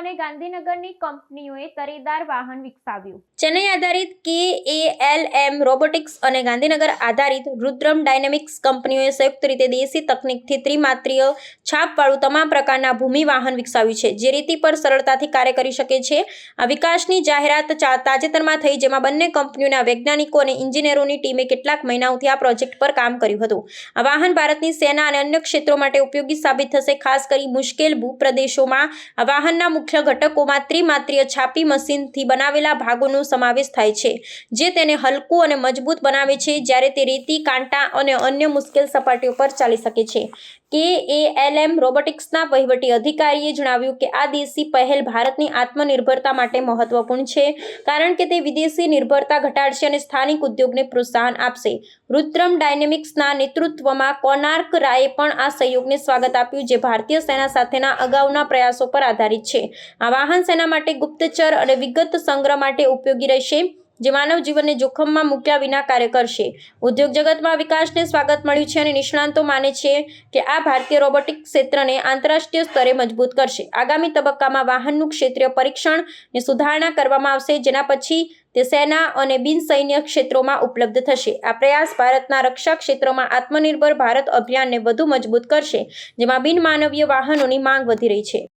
અને ગાંધીનગરની કંપનીઓએ તરેદાર વાહન વિકસાવ્યું. ચેન્નઈ આધારિત કે એ એલ એમ રોબોટિક્સ અને ગાંધીનગર આધારિત રુદ્રમ ડાયનેમિક્સ કંપનીઓએ સંયુક્ત રીતે દેશી તકનીકથી ત્રિમાત્રીય છાપવાળું તમામ પ્રકારના ભૂમિ વાહન વિકસાવ્યું છે, જે રીતિ પર સરળતાથી કાર્ય કરી શકે છે. આ વિકાસની જાહેરાત તાજેતરમાં થઈ, જેમાં બંને કંપનીઓના વૈજ્ઞાનિકો અને ઇન્જિનિયરોની ટીમે કેટલાક મહિનાઓથી આ પ્રોજેક્ટ પર કામ કર્યું હતું. આ વાહન ભારતની સેના અને અન્ય ક્ષેત્રો માટે ઉપયોગી સાબિત થશે, ખાસ કરી મુશ્કેલ ભૂપ્રદેશોમાં. આ વાહનના મુખ્ય ઘટકોમાં ત્રિમાત્રીય છાપી મશીનથી બનાવેલા ભાગોનો સમાવેશ થાય છે, જે તેને હલકું અને મજબૂત બનાવે છે જ્યારે તે રેતી, કાંટા અને અન્ય મુશ્કેલ સપાટીઓ પર ચાલી શકે છે. કે એ એલ એમ રોબોટિક્સના વહીવટી અધિકારીએ જણાવ્યું કે આ દેશી પહેલ ભારતની આત્મનિર્ભરતા માટે મહત્વપૂર્ણ છે, કારણ કે તે વિદેશી નિર્ભરતા ઘટાડશે અને સ્થાનિક ઉદ્યોગને પ્રોત્સાહન આપશે. રુદ્રમ ડાયનેમિક્સના નેતૃત્વમાં કોનાર્ક રાયે પણ આ સહયોગને સ્વાગત આપ્યું, જે ભારતીય સેના સાથેના અગાઉના પ્રયાસો પર આધારિત છે. આ વાહન સેના માટે ગુપ્તચર અને વિગત સંગ્રહ માટે ઉપયોગી રહેશે, જે માનવ જીવનને જોખમમાં મૂક્યા વિના કાર્ય કરશે. ઉદ્યોગ જગતમાં વિકાસને સ્વાગત મળ્યું છે અને નિષ્ણાંતો માને છે કે આ ભારતીય રોબોટિક ક્ષેત્રને આંતરરાષ્ટ્રીય સ્તરે મજબૂત કરશે. આગામી તબક્કામાં વાહનનું ક્ષેત્રીય પરીક્ષણ ને સુધારણા કરવામાં આવશે, જેના પછી તે સેના અને બિન સૈન્ય ક્ષેત્રોમાં ઉપલબ્ધ થશે. આ પ્રયાસ ભારતના રક્ષા ક્ષેત્રમાં આત્મનિર્ભર ભારત અભિયાનને વધુ મજબૂત કરશે, જેમાં બિનમાનવીય વાહનોની માંગ વધી રહી છે.